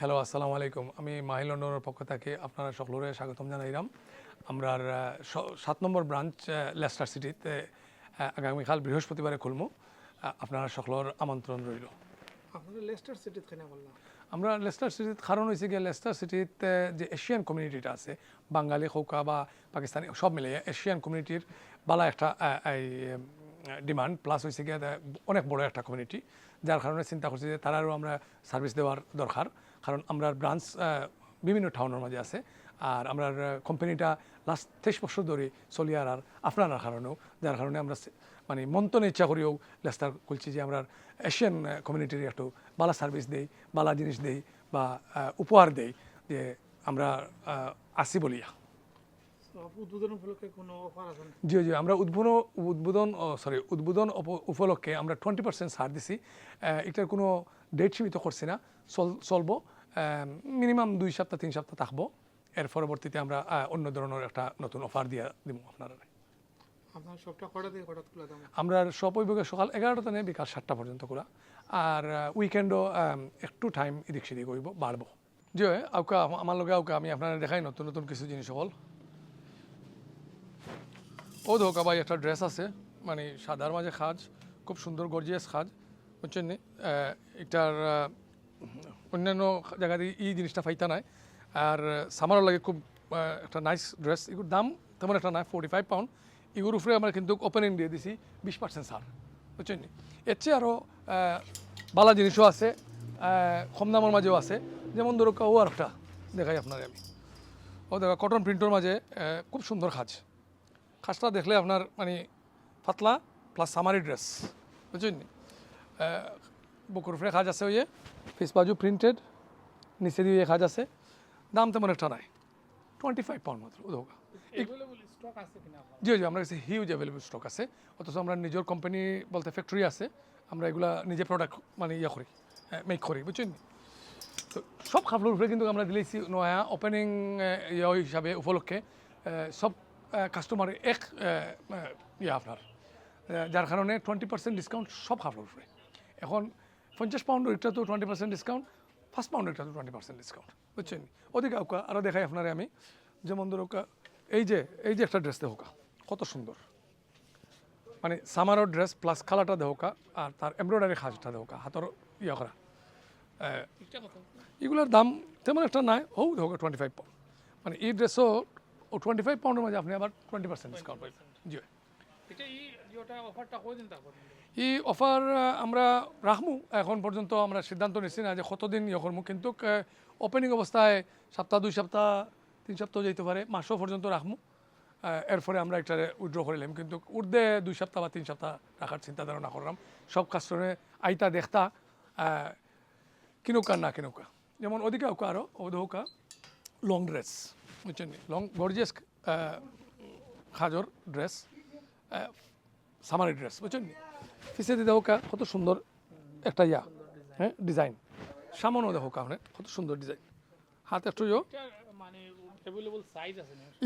Hello আসসালামু আলাইকুম। আমি মাহিল লন্ডনের পক্ষ থেকে আপনারা সকলরে স্বাগতম জানাইলাম। স- সাত নম্বর ব্রাঞ্চ লেস্টার সিটিতে আগামীকাল বৃহস্পতিবারে খুলমু। আপনারা সকলের আমন্ত্রণ রইল। লেস্টার সিটিত আমরা লেস্টার সিটিত কারণ হয়েছে গিয়ে লেস্টার সিটিতে যে এশিয়ান কমিউনিটিটা আছে বাঙালি খৌকা বা পাকিস্তানি সব মিলে এশিয়ান কমিউনিটির বালা একটা এই ডিমান্ড প্লাস হয়েছে গিয়ে অনেক বড় একটা কমিউনিটি যার কারণে চিন্তা করছি যে তারারও আমরা সার্ভিস দেওয়ার দরকার। কারণ আমরা ব্রাঞ্চ বিভিন্ন টাউনের মাঝে আছে আর আমরা কোম্পানিটা লাস্ট তেইশ বছর ধরে চলি আর আর আপনার কারণেও যার কারণে আমরা মানে মন্তনে ইচ্ছা করেও লেস্টার খুলছি যে আমরা এশিয়ান কমিউনিটির একটু বালা সার্ভিস দেই বালা জিনিস দেই বা উপহার দেই যে আমরা আসি বলিয়া? জি জি আমরা উদ্বোধন উদ্বোধন সরি উদ্বোধন উপলক্ষে আমরা টোয়েন্টি পার্সেন্ট ছাড় দিছি এটার কোনো ডেট সীমিত করছি না চল চলবো মিনিমাম দুই সপ্তাহ তিন সপ্তাহ থাকব। এর পরবর্তীতে আমরা অন্য ধরনের একটা নতুন অফার দিয়ে দিব আপনারা। আমরা সব বিভাগে সকাল এগারোটা থেকে বিকাল সাতটা পর্যন্ত খোলা। আর উইকেন্ডও একটু টাইম এদিক সেদিক হইব বাড়বো। জি আউকা আম- আমার লগে আউকা আমি আপনারা দেখাই নতুন নতুন কিছু জিনিস সকল। ও ধোকা ভাই একটা ড্রেস আছে মানে সাদার মাঝে খাজ খুব সুন্দর গর্জিয়াস খাজ। বুঝছেন এটার অন্যান্য জায়গাতে এই জিনিসটা ফাইতা নাই। আর সামারও লাগে খুব একটা নাইস ড্রেস এগুলোর দাম তেমন একটা নাই ফোর্টি ফাইভ পাউন্ড এগুলোর উপরে আমরা কিন্তু ওপেনিং দিয়ে দিছি, বিশ পার্সেন্ট ছাড়, বুঝছেন? এর চেয়ে আরও বালা জিনিসও আছে কম দামের মাঝেও আছে। যেমন ধরো ও আর একটা দেখাই আপনার আমি। ও দেখা কটন প্রিন্টের মাঝে খুব সুন্দর খাজ। খাসটা দেখলে আপনার মানে পাতলা প্লাস সামারি ড্রেস বুঝছেন? বুকুর উপরে খাজ আছে ওই ফেস বাজু প্রিন্টেড নিচে দিয়ে খাজ আছে দাম তেমন একটা নাই। টোয়েন্টি ফাইভ পাউন্ড মাত্র আছে জি জি আমার কাছে হিউজ অ্যাভেলেবল স্টক আছে অথচ আমরা নিজের কোম্পানি বলতে ফ্যাক্টরি আছে আমরা এগুলা নিজে প্রোডাক্ট মানে ইয়ে করি মেক করি বুঝছেন তো সব খাবারের উপরে কিন্তু আমরা দিলেছি নয়া ওপেনিং ইয়ে হিসাবে উপলক্ষে সব কাস্টমার এক ইয়ে আপনার যার কারণে টোয়েন্টি পার্সেন্ট ডিসকাউন্ট সব খাবারের উপরে। এখন পঞ্চাশ পাউন্ডের একটা তো টোয়েন্টি পার্সেন্ট ডিসকাউন্ট ফার্স্ট পাউন্ডের একটা তো টোয়েন্টি পার্সেন্ট ডিসকাউন্ট বুঝছেন? ওদিকে ওকা আরও দেখাই আপনারে আমি। যেমন ধরো এই যে এই যে একটা ড্রেস দেহকা কত সুন্দর। মানে সামারও ড্রেস প্লাস কালারটা দেহকা আর তার এমব্রয়ডারি খাজটা দেহকা হাতর ইয়ে করা। এগুলোর দাম তেমন একটা নাই হৌ হোক টোয়েন্টি ফাইভ পাউন্ড মানে এই ড্রেসও টোয়েন্টি ফাইভ পাউন্ডের মাঝে আপনি আবার টোয়েন্টি পার্সেন্ট ডিসকাউন্ট পাবেন। জি। এই অফার আমরা রাখমু। এখন পর্যন্ত আমরা সিদ্ধান্ত নিচ্ছি না যে কতদিন ইয়ে করব কিন্তু ওপেনিং অবস্থায় সপ্তাহ, দুই সপ্তাহ, তিন সপ্তাহ যেতে পারে, মাসও পর্যন্ত রাখমু। এরপরে আমরা একটা উইড্র করিলাম কিন্তু উর্ধে দুই সপ্তাহ বা তিন সপ্তাহ রাখার চিন্তা ধারণা করলাম। সব কাস্টমারে আইতা দেখতা কিনুকা না কিনুকা। যেমন ওদিকে ওকা আরও ওদৌকা লং ড্রেস বুঝছেন লং গর্জিয়াস খাজর ড্রেস সামারি ড্রেস বুঝছেন? পিছিয়ে দিয়ে দেখো কত সুন্দর একটা ইয়া হ্যাঁ ডিজাইন সামনেও দেখো কারণে কত সুন্দর ডিজাইন হাত একটু মানে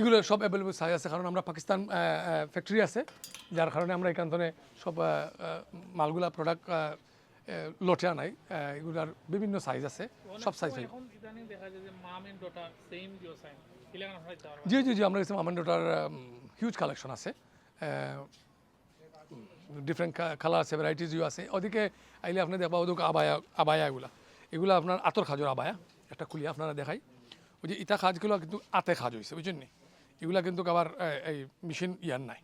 এগুলো সব অ্যাভেলেবল সাইজ আছে কারণ আমরা পাকিস্তান ফ্যাক্টরি আছে যার কারণে আমরা এখান থেকে সব মালগুলা প্রোডাক্ট লটে আনাই। এগুলার বিভিন্ন সাইজ আছে সব সাইজ হয়। জি জি জি আমরা কাছে আমান্ডোটার হিউজ কালেকশন আছে। ডিফারেন্ট কালার আছে ভ্যারাইটিস আছে। ওদিকে আইলে আপনি দেখবা ওদিকে আবায়া আবায়া এগুলা। এগুলো আপনার আতর খাজর আবায়া। একটা খুলিয়ে আপনারা দেখাই। ওই যে ইটা খাজগুলো কিন্তু আতে খাজ হয়েছে বুঝছেন নি? এগুলা কিন্তু আবার এই মেশিন ইয়ার নাই।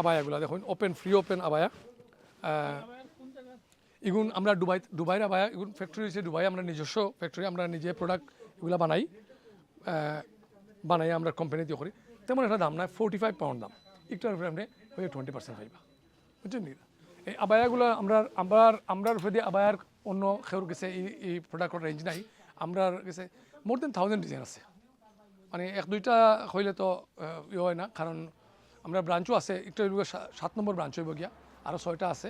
আবায়াগুলা দেখুন ওপেন ফ্রি ওপেন আবায়া। এগুন আমরা দুবাই, দুবাইয়ের আবায়া এগুন ফ্যাক্টরি হচ্ছে দুবাই, আমরা নিজস্ব ফ্যাক্টরি আমরা নিজে প্রোডাক্ট এগুলা বানাই। বানাই আমরা কোম্পানিতে করি। তেমন একটা দাম নাই ফোর্টি ফাইভ পাউন্ড দাম উপরে আপনি টোয়েন্টি পার্সেন্ট পাইবা। বুঝছেন এই আবায়াগুলো আমরা আমরা আমরার উপরে আবায়ার অন্য খেউর গেছে, এই এই প্রোডাক্টের রেঞ্জ নাই। আমরার গেছে মোর দেন থাউজেন্ড ডিজাইন আছে। মানে এক, দুইটা হইলে তো ইয়ে হয় না, কারণ আমরা ব্রাঞ্চও আছে, একটু সাত নম্বর ব্রাঞ্চ হইব গিয়া আরও ছয়টা আছে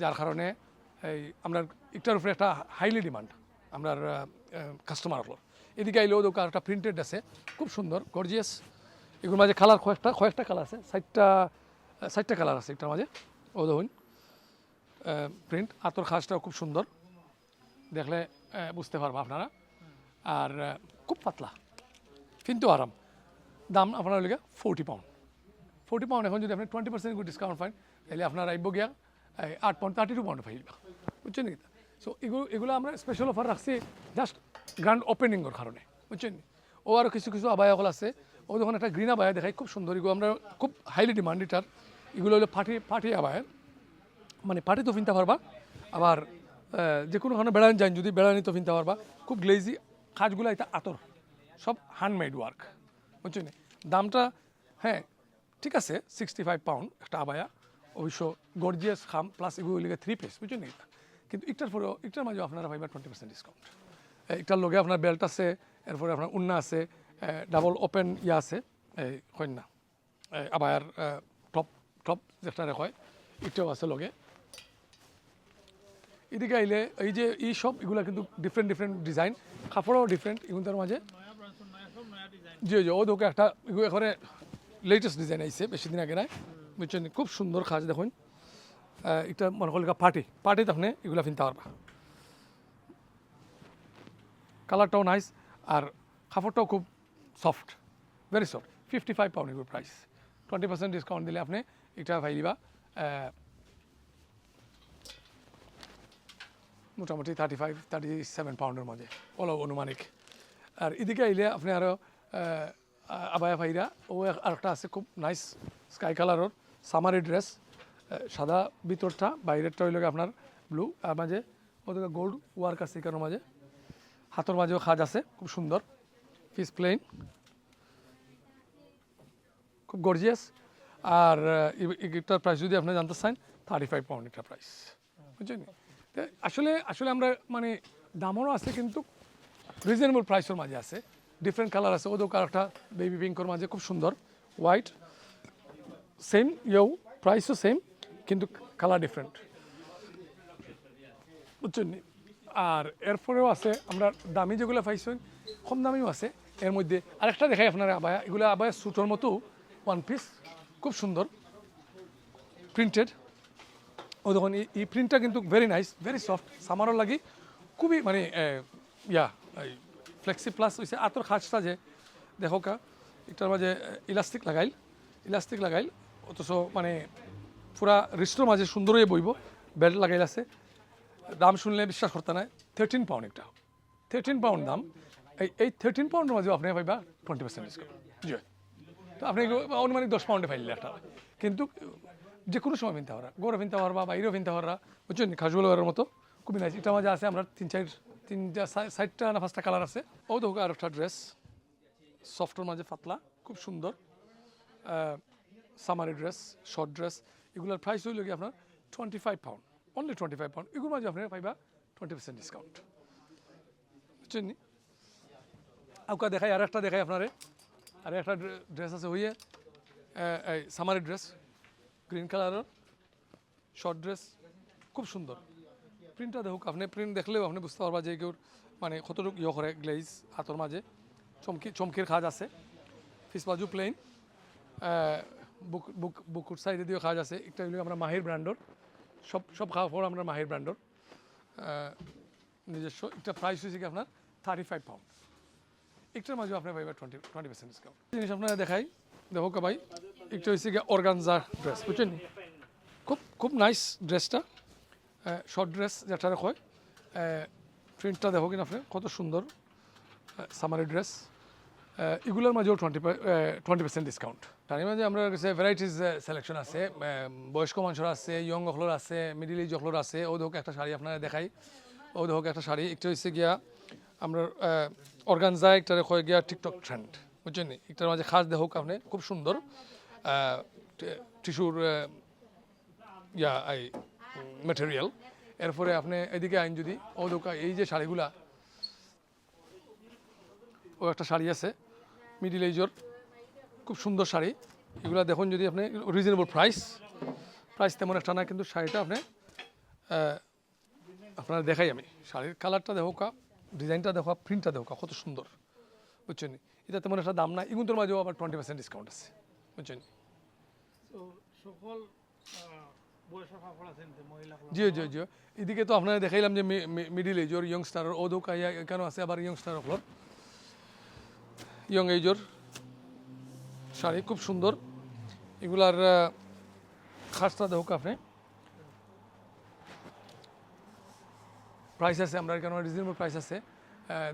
যার কারণে এই আমরা একটার উপরে একটা হাইলি ডিমান্ড আমরা কাস্টমার হলো এদিকে আইলেও দোকান একটা প্রিন্টেড আছে, খুব সুন্দর গর্জিয়াস এগুলোর মাঝে কালার কয়েকটা কয়েকটা কালার আছে, সাইটটা সাইটটা কালার আছে একটার মাঝে। ও দেখুন। প্রিন্ট আতর খাসটাও খুব সুন্দর। দেখলে বুঝতে পারবা আপনারা। আর খুব পাতলা। কিন্তু আরাম। দাম আপনার লেগে ফোরটি পাউন্ড ফোরটি পাউন্ড এখন যদি আপনি টোয়েন্টি পার্সেন্ট ডিসকাউন্ট পান, তাহলে আপনার আইব গিয়া আট পাউন্ড থার্টি টু পাউন্ড পাইবা বুঝছেন কি সো এগুলো এগুলো আমরা স্পেশাল অফার রাখছি জাস্ট গ্র্যান্ড ওপেনিংয়ের কারণে। বুঝছেন ও আরও কিছু কিছু আবায়াকল আছে। ও যখন একটা গ্রিন আবায়া দেখাই খুব সুন্দর। এগুলো আমরা খুব হাইলি ডিমান্ড এটার। এগুলো হলো পাটি পাটি আবায়া মানে পাটি তো ফিনতে পারবা। আবার যে কোনো কারণে বেড়ান যান, যদি বেড়ানি তো ফিনতে পারবা। খুব গ্লেজি কাজগুলো এটা আতর। সব হ্যান্ডমেড ওয়ার্ক বুঝছেন? দামটা হ্যাঁ ঠিক আছে সিক্সটি ফাইভ পাউন্ড একটা আবায়া। অবশ্য গর্জিয়াস খাম প্লাস এগুলো লিগে থ্রি পিস বুঝছেন? কিন্তু একটার পরেও, একটার মাঝে আপনারা পাইবা টোয়েন্টি পার্সেন্ট ডিসকাউন্ট একটার লগে আপনার বেল্ট আছে, এরপরে আপনার উন্না আছে ডাবল ওপেন ইয়া আছে, এই কন্যা আবায়ার টপ টপ যেটা হয় এটাও আছে লগে এদিকে আইলে এই যে এই সব এগুলা কিন্তু ডিফারেন্ট ডিফারেন্ট ডিজাইন কাপড়ও ডিফারেন্ট এগুলোর মাঝে জি জি ও দেখো একটা এগুলো এখানে লেটেস্ট ডিজাইন আইছে বেশি দিন আগে নাই বুঝছেন খুব সুন্দর কাজ দেখুন এটা মনে করলে পার্টি পার্টি আপনি এগুলো কিনতে পারবা কালারটাও নাইস আর কাপড়টাও খুব soft very soft fifty five pound এগুলো প্রাইস টোয়েন্টি পার্সেন্ট ডিসকাউন্ট দিলে আপনি এটা পাইলিবা আহ, মোটামুটি থার্টি ফাইভ থার্টি সেভেন পাউন্ডের মাঝে ওলো অনুমানিক। আর এদিকে আইলে আপনি আরও আবায়া ভাইরা ও আরেকটা আছে খুব নাইস স্কাই কালারের সামারি ড্রেস সাদা ভিতরটা বাইরেরটা হইল আপনার ব্লু আর মাঝে ওদিকে গোল্ড ওয়ার্ক আছে এখানের মাঝে। হাতের মাঝেও খাজ আছে খুব সুন্দর পিস প্লেন খুব গর্জিয়াস আর এটার প্রাইস যদি আপনি জানতে চান থার্টি ফাইভ পাউন্ড এটা প্রাইস বুঝছেন আসলে আসলে আমরা মানে দামও আছে কিন্তু রিজনেবল প্রাইসের মাঝে আছে। ডিফারেন্ট কালার আছে। ওদের কালারটা বেবি পিঙ্কর মাঝে খুব সুন্দর। হোয়াইট সেম ইয়েও প্রাইসও সেম কিন্তু কালার ডিফারেন্ট বুঝছেন? নি? আর এরপরেও আছে, আমরা দামি যেগুলো পাইছেন, কম দামিও আছে। এর মধ্যে আরেকটা দেখাই আপনার, আবায়া। এগুলো আবায়া সুটোর মতো ওয়ান পিস খুব সুন্দর প্রিন্টেড ও দেখুন, এই- এই প্রিন্টটা কিন্তু ভেরি নাইস ভেরি সফট সামারও লাগি, খুবই মানে ইয়া ফ্লেক্সি প্লাস হয়েছে আতর খাঁচটা যে, দেখো কা, এটার মাঝে ইলাস্টিক লাগাইল ইলাস্টিক লাগাইল, অথচ মানে পুরা রিস্টোর মাঝে সুন্দর হয়ে বইব বেল্ট লাগাইল আছে। দাম শুনলে বিশ্বাস করতে নাই থার্টিন পাউন্ড একটা। থার্টিন পাউন্ড দাম, এই এই থার্টিন পাউন্ডের মাঝে আপনি পাইবা টোয়েন্টি পার্সেন্ট ডিসকাউন্ট জি। তো আপনি অনুমানিক দশ পাউন্ডে পাইলে একটা। কিন্তু যে কোনো সময় কিনতে পারা গরু কিনতে পারবা, বাইরেও কিনতে পারবা। বুঝছেন খাজুয়াল ওয়ারের মতো। খুবই নাইস এটা মাঝে আছে, আমরা তিন চার তিনটা সাইডটা না পাঁচটা কালার আছে। ও দেখো, আর একটা ড্রেস সফটের মাঝে পাতলা, খুব সুন্দর। সামারি ড্রেস শর্ট ড্রেস এগুলোর প্রাইস হইল কি আপনার twenty five pound only twenty five pound এগুলোর মাঝে আপনারা পাইবা টোয়েন্টি পার্সেন্ট ডিসকাউন্ট বুঝছেন আউকা দেখাই আর একটা দেখাই আপনারে। আর একটা ড্রেস আছে হইয়ে এই সামারি ড্রেস গ্রিন কালারের শর্ট ড্রেস খুব সুন্দর। প্রিন্টটা দেখুক, আপনি প্রিন্ট দেখলেও আপনি বুঝতে পারবা যে কেউ মানে কতটুকু ইয়ে করে গ্লেজ হাতর মাঝে। চমকি চমকির খাজ আছে। ফিস বাজু প্লেন বুক বুক বুকুর সাইডে দিয়েও খাজ আছে। একটা হইল আমরা মাহির ব্র্যান্ডর সব সব খাওয়া আমরা মাহির ব্র্যান্ডর নিজস্ব একটা প্রাইস হয়েছে কি আপনার? থার্টি ফাইভ পাউন্ড একটার মাঝে আপনি পাইবা টোয়েন্টি টোয়েন্টি পার্সেন্ট ডিসকাউন্ট জিনিস আপনারা দেখাই। দেখো কা ভাই একটা হয়েছে গিয়ে অর্গানজা ড্রেস বুঝছেন খুব খুব নাইস ড্রেসটা শর্ট ড্রেস যেটা হয় প্রিন্টটা দেখো কিনা আপনি, কত সুন্দর সামারি ড্রেস এগুলোর মাঝেও টোয়েন্টি টোয়েন্টি পার্সেন্ট ডিসকাউন্ট তার মাঝে আমরা কাছে ভ্যারাইটিস সিলেকশন আছে বয়স্ক মানুষের আছে ইয়ং অখলোর আছে মিডিল এজ অখলোর আছে। ও দেখো একটা শাড়ি আপনারা দেখাই। ও দেখো একটা শাড়ি, একটা হচ্ছে গিয়া আমরা অর্গানজা একটা হয়ে গিয়া টিকটক ট্রেন্ড বুঝছেন? একটার মাঝে খাস দেখুক আপনি, খুব সুন্দর। টিস্যুর ইয়া, এই মেটেরিয়াল এরপরে আপনি এদিকে আইন যদি ও দোকা এই যে শাড়িগুলা, ও একটা শাড়ি আছে মিডিল এজর খুব সুন্দর শাড়ি। এগুলা দেখুন যদি আপনি রিজনেবল প্রাইস প্রাইস তেমন একটা না, কিন্তু শাড়িটা আপনি আপনার দেখাই আমি। শাড়ির কালারটা দেখো কা ডিজাইনটা দেখো প্রিন্টটা দেখো কত সুন্দর। বুঝছেন? এটা তেমন একটা দাম না এগুলোর মাঝেও আবার টোয়েন্টি পার্সেন্ট ডিসকাউন্ট আছে। বুঝছেন? সকল জি জি জি। এদিকে তো আপনারা দেখাইলাম যে মিডিল এজর ইয়ংস্টার ও দোকা কেন আছে আবার ইয়ংস্টার হলর ইয়ং এজর শাড়ি খুব সুন্দর। এগুলার খাসটা দেখুক আপনি। প্রাইস আছে, আমরা এখানে রিজনেবল প্রাইস আছে?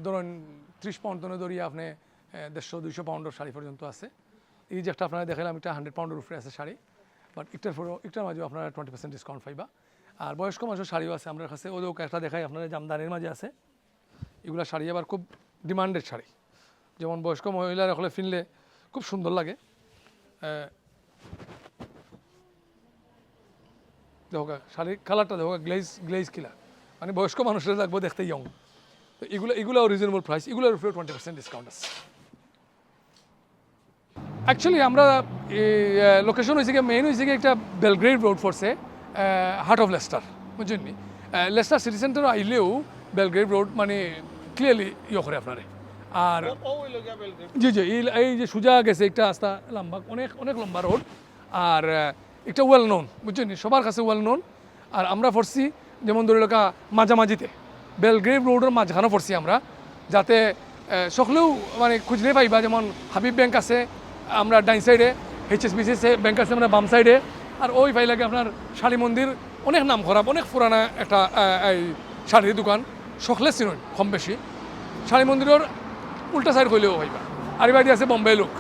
ধরুন, ত্রিশ পাউন্ড তো ধরিয়ে আপনি দেড়শো, দুইশো পাউন্ডের শাড়ি পর্যন্ত আছে। এই যে একটা আপনারা দেখালাম এটা হান্ড্রেড পাউন্ডের উপরে আছে শাড়ি। বাট একটার পরেও, একটার মাঝেও আপনারা টোয়েন্টি পার্সেন্ট ডিসকাউন্ট পাইবা। আর বয়স্ক মানুষের শাড়িও আছে আমাদের কাছে। ওদেরও একটা দেখাই আপনারা জামদানির মাঝে আছে। এগুলো শাড়ি আবার খুব ডিমান্ডেড শাড়ি। যেমন বয়স্ক মহিলারা হলে ফিনলে খুব সুন্দর লাগে। দেখো শাড়ির কালারটা দেখো গ্লেজ গ্লেজ কিলা মানে বয়স্ক মানুষের লাগবো দেখতে ইয়ং তো এগুলো এগুলোও রিজনেবল প্রাইস এগুলোর উপরে টোয়েন্টি পার্সেন্ট ডিসকাউন্ট আছে। অ্যাকচুয়ালি আমরা লোকেশন হয়েছে গিয়ে মেইন হয়েছে গিয়ে একটা বেলগ্রেড রোড ফোর্সে হার্ট অফ লেস্টার বুঝছেন নি? লেস্টার সিটি সেন্টার আইলেও বেলগ্রেড রোড মানে ক্লিয়ারলি ইয়ে করে আপনারে। আর জি জি এই যে সুজা গেছে একটা রাস্তা লম্বা অনেক অনেক লম্বা রোড আর একটা ওয়েল নোন বুঝছেন সবার কাছে ওয়েল নোন আর আমরা পড়ছি যেমন ধরে লোকা মাঝামাঝিতে। বেলগ্রেভ রোডের মাঝখানে পড়ছি আমরা, যাতে সকলেও মানে খুঁজলে পাইবা, যেমন হাবিব ব্যাংক আছে, আমরা ডাইন সাইডে এইচএসবিসি ব্যাংক আছে আমরা বাম সাইডে আর ওই ভাই লাগে আপনার শাড়ি মন্দির, অনেক নাম খারাপ, অনেক পুরানা একটা এই শাড়ির দোকান সকলে চিনুন কম বেশি। শাড়ি মন্দিরের উল্টা সাইড কইলেও হইবা আর এবার আছে বম্বে লুক